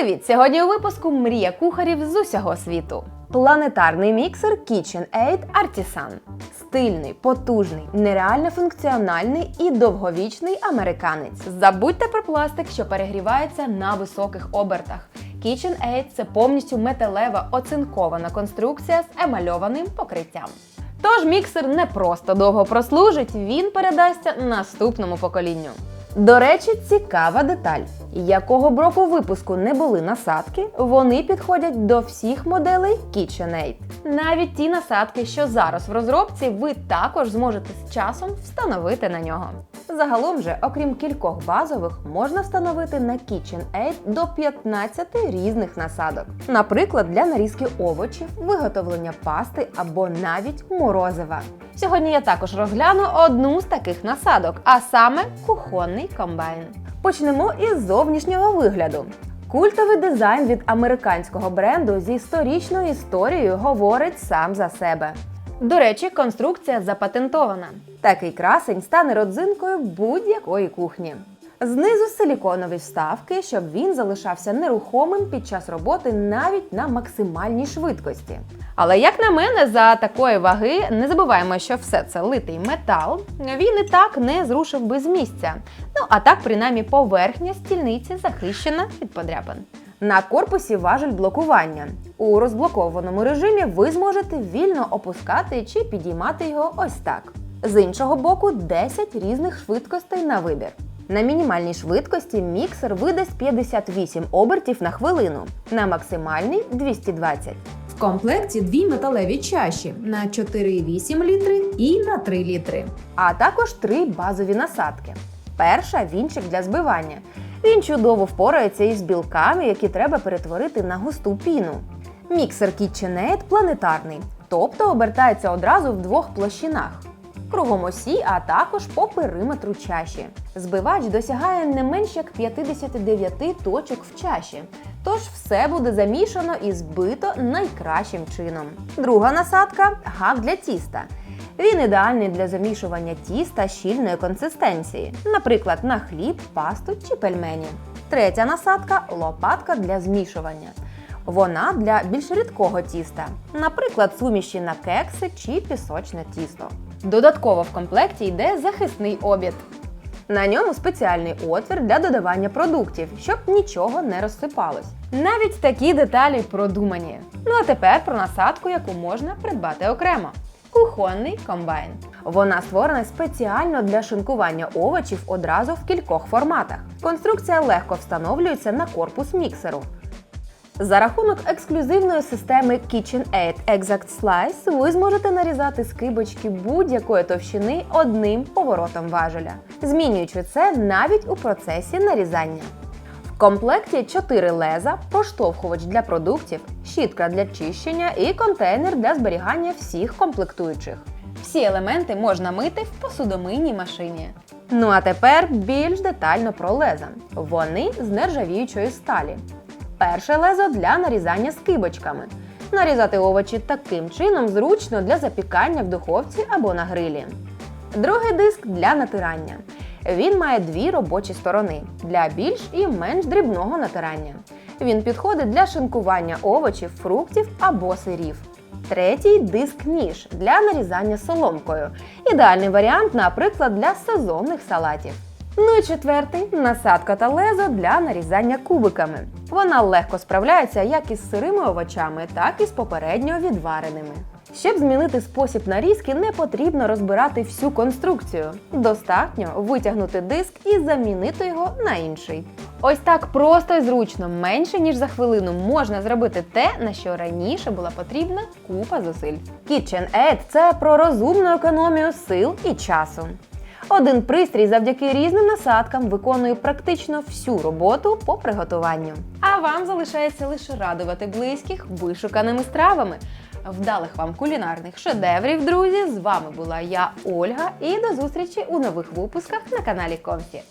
Привіт! Сьогодні у випуску мрія кухарів з усього світу. Планетарний міксер KitchenAid Artisan. Стильний, потужний, нереально функціональний і довговічний американець. Забудьте про пластик, що перегрівається на високих обертах. KitchenAid – це повністю металева оцинкована конструкція з емальованим покриттям. Тож міксер не просто довго прослужить, він передасться наступному поколінню. До речі, цікава деталь. Якого б року випуску не були насадки, вони підходять до всіх моделей KitchenAid. Навіть ті насадки, що зараз в розробці, ви також зможете з часом встановити на нього. Загалом же, окрім кількох базових, можна встановити на KitchenAid до 15 різних насадок. Наприклад, для нарізки овочів, виготовлення пасти або навіть морозива. Сьогодні я також розгляну одну з таких насадок, а саме кухонний комбайн. Почнемо із зовнішнього вигляду. Культовий дизайн від американського бренду зі сторічною історією говорить сам за себе. До речі, конструкція запатентована. Такий красень стане родзинкою будь-якої кухні. Знизу силіконові вставки, щоб він залишався нерухомим під час роботи навіть на максимальній швидкості. Але як на мене, за такої ваги не забуваємо, що все це литий метал. Він і так не зрушив би з місця. Ну а так, принаймні, поверхня стільниці захищена від подряпин. На корпусі важель блокування. У розблокованому режимі ви зможете вільно опускати чи підіймати його ось так. З іншого боку, 10 різних швидкостей на вибір. На мінімальній швидкості міксер видасть 58 обертів на хвилину, на максимальній 220. В комплекті дві металеві чаші на 4,8 літри і на 3 літри. а також три базові насадки. Перша вінчик для збивання. Він чудово впорається із білками, які треба перетворити на густу піну. Міксер KitchenAid планетарний, тобто обертається одразу в двох площинах. Кругом осі, а також по периметру чаші. Збивач досягає не менш як 59 точок в чаші. Тож все буде замішано і збито найкращим чином. Друга насадка гак для тіста. Він ідеальний для замішування тіста щільної консистенції, наприклад, на хліб, пасту чи пельмені. Третя насадка лопатка для змішування. Вона для більш рідкого тіста, наприклад, суміші на кекси чи пісочне тісто. Додатково в комплекті йде захисний обід. На ньому спеціальний отвір для додавання продуктів, щоб нічого не розсипалось. Навіть такі деталі продумані. Ну а тепер про насадку, яку можна придбати окремо. Кухонний комбайн. Вона створена спеціально для шинкування овочів одразу в кількох форматах. Конструкція легко встановлюється на корпус міксеру. За рахунок ексклюзивної системи KitchenAid Exact Slice ви зможете нарізати скибочки будь-якої товщини одним поворотом важеля, змінюючи це навіть у процесі нарізання. Комплекті 4 леза, поштовхувач для продуктів, щітка для чищення і контейнер для зберігання всіх комплектуючих. Всі елементи можна мити в посудомийній машині. Ну а тепер більш детально про леза. Вони з нержавіючої сталі. Перше лезо для нарізання скибочками. Нарізати овочі таким чином зручно для запікання в духовці або на грилі. Другий диск для натирання. Він має дві робочі сторони для більш і менш дрібного натирання. Він підходить для шинкування овочів, фруктів або сирів. Третій диск ніж для нарізання соломкою. Ідеальний варіант, наприклад, для сезонних салатів. Ну і четвертий насадка та лезо для нарізання кубиками. Вона легко справляється як із сирими овочами, так і з попередньо відвареними. Щоб змінити спосіб нарізки, не потрібно розбирати всю конструкцію. Достатньо витягнути диск і замінити його на інший. Ось так просто і зручно, менше ніж за хвилину, можна зробити те, на що раніше була потрібна купа зусиль. KitchenAid – це про розумну економію сил і часу. Один пристрій завдяки різним насадкам виконує практично всю роботу по приготуванню. А вам залишається лише радувати близьких вишуканими стравами. Вдалих вам кулінарних шедеврів, друзі! З вами була я, Ольга, і до зустрічі у нових випусках на каналі Комфі.